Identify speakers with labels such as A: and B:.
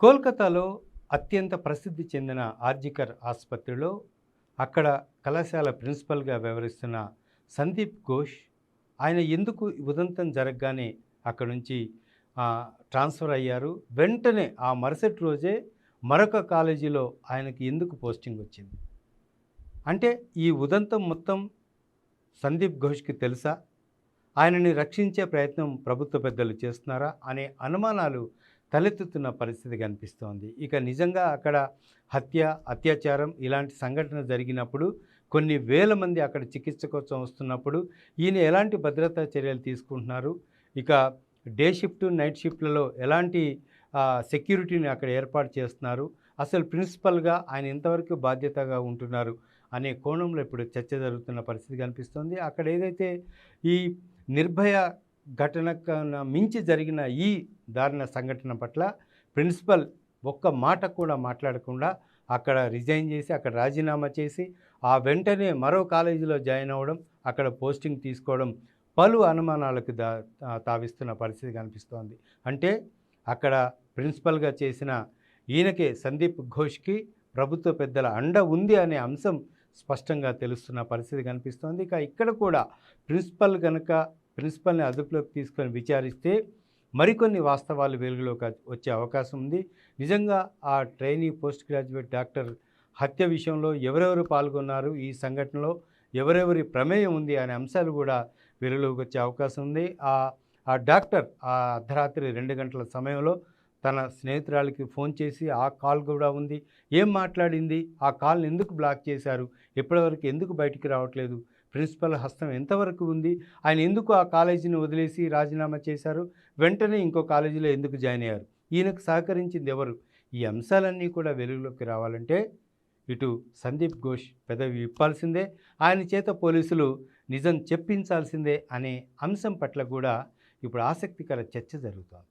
A: కోల్కతాలో అత్యంత ప్రసిద్ధి చెందిన ఆర్జికర్ ఆసుపత్రిలో అక్కడ కళాశాల ప్రిన్సిపల్గా వ్యవహరిస్తున్న సందీప్ ఘోష్ ఆయన ఎందుకు ఉదంతం జరగగానే అక్కడ నుంచి ట్రాన్స్ఫర్ అయ్యారు? వెంటనే ఆ మరుసటి రోజే మరొక కాలేజీలో ఆయనకి ఎందుకు పోస్టింగ్ వచ్చింది? అంటే ఈ ఉదంతం మొత్తం సందీప్ ఘోష్కి తెలుసా? ఆయనని రక్షించే ప్రయత్నం ప్రభుత్వ పెద్దలు చేస్తున్నారా? అనే అనుమానాలు తలెత్తుతున్న పరిస్థితి కనిపిస్తోంది. ఇక నిజంగా అక్కడ హత్య అత్యాచారం ఇలాంటి సంఘటన జరిగినప్పుడు కొన్ని వేల మంది అక్కడ చికిత్స కోసం వస్తున్నప్పుడు ఈయన ఎలాంటి భద్రతా చర్యలు తీసుకుంటున్నారు? ఇక డే షిఫ్ట్ నైట్ షిఫ్ట్లలో ఎలాంటి సెక్యూరిటీని అక్కడ ఏర్పాటు చేస్తున్నారు? అసలు ప్రిన్సిపల్గా ఆయన ఇంతవరకు బాధ్యతగా ఉంటున్నారు? అనే కోణంలో ఇప్పుడు చర్చ జరుగుతున్న పరిస్థితి కనిపిస్తోంది. అక్కడ ఏదైతే ఈ నిర్భయ ఘటన కన్నా మించి జరిగిన ఈ దారుణ సంఘటన పట్ల ప్రిన్సిపల్ ఒక్క మాట కూడా మాట్లాడకుండా అక్కడ రిజైన్ చేసి అక్కడ రాజీనామా చేసి ఆ వెంటనే మరో కాలేజీలో జాయిన్ అవ్వడం అక్కడ పోస్టింగ్ తీసుకోవడం పలు అనుమానాలకు దా తావిస్తున్న పరిస్థితి కనిపిస్తోంది. అంటే అక్కడ ప్రిన్సిపల్గా చేసిన ఈయనకే సందీప్ ఘోష్కి ప్రభుత్వ పెద్దల అండ ఉంది అనే అంశం స్పష్టంగా తెలుస్తున్న పరిస్థితి కనిపిస్తోంది. ఇక ఇక్కడ కూడా ప్రిన్సిపల్ కనుక ప్రిన్సిపల్ని అదుపులోకి తీసుకొని విచారిస్తే మరికొన్ని వాస్తవాలు వెలుగులోకి వచ్చే అవకాశం ఉంది. నిజంగా ఆ ట్రైనీ పోస్ట్ గ్రాడ్యుయేట్ డాక్టర్ హత్య విషయంలో ఎవరెవరు పాల్గొన్నారు? ఈ సంఘటనలో ఎవరెవరి ప్రమేయం ఉంది? అనే అంశాలు కూడా వెలుగులోకి వచ్చే అవకాశం ఉంది. ఆ ఆ డాక్టర్ ఆ అర్ధరాత్రి రెండు గంటల సమయంలో తన స్నేహితురాలకి ఫోన్ చేసి ఆ కాల్ కూడా ఉంది. ఏం మాట్లాడింది? ఆ కాల్ని ఎందుకు బ్లాక్ చేశారు? ఎప్పటివరకు ఎందుకు బయటికి రావట్లేదు? ప్రిన్సిపల్ హస్తం ఎంతవరకు ఉంది? ఆయన ఎందుకు ఆ కాలేజీని వదిలేసి రాజీనామా చేశారు? వెంటనే ఇంకో కాలేజీలో ఎందుకు జాయిన్ అయ్యారు? ఈయనకు సహకరించింది ఎవరు? ఈ అంశాలన్నీ కూడా వెలుగులోకి రావాలంటే ఇటు సందీప్ ఘోష్ పెదవి విప్పాల్సిందే. ఆయన చేత పోలీసులు నిజం చెప్పించాల్సిందే అనే అంశం పట్ల కూడా ఇప్పుడు ఆసక్తికర చర్చ జరుగుతోంది.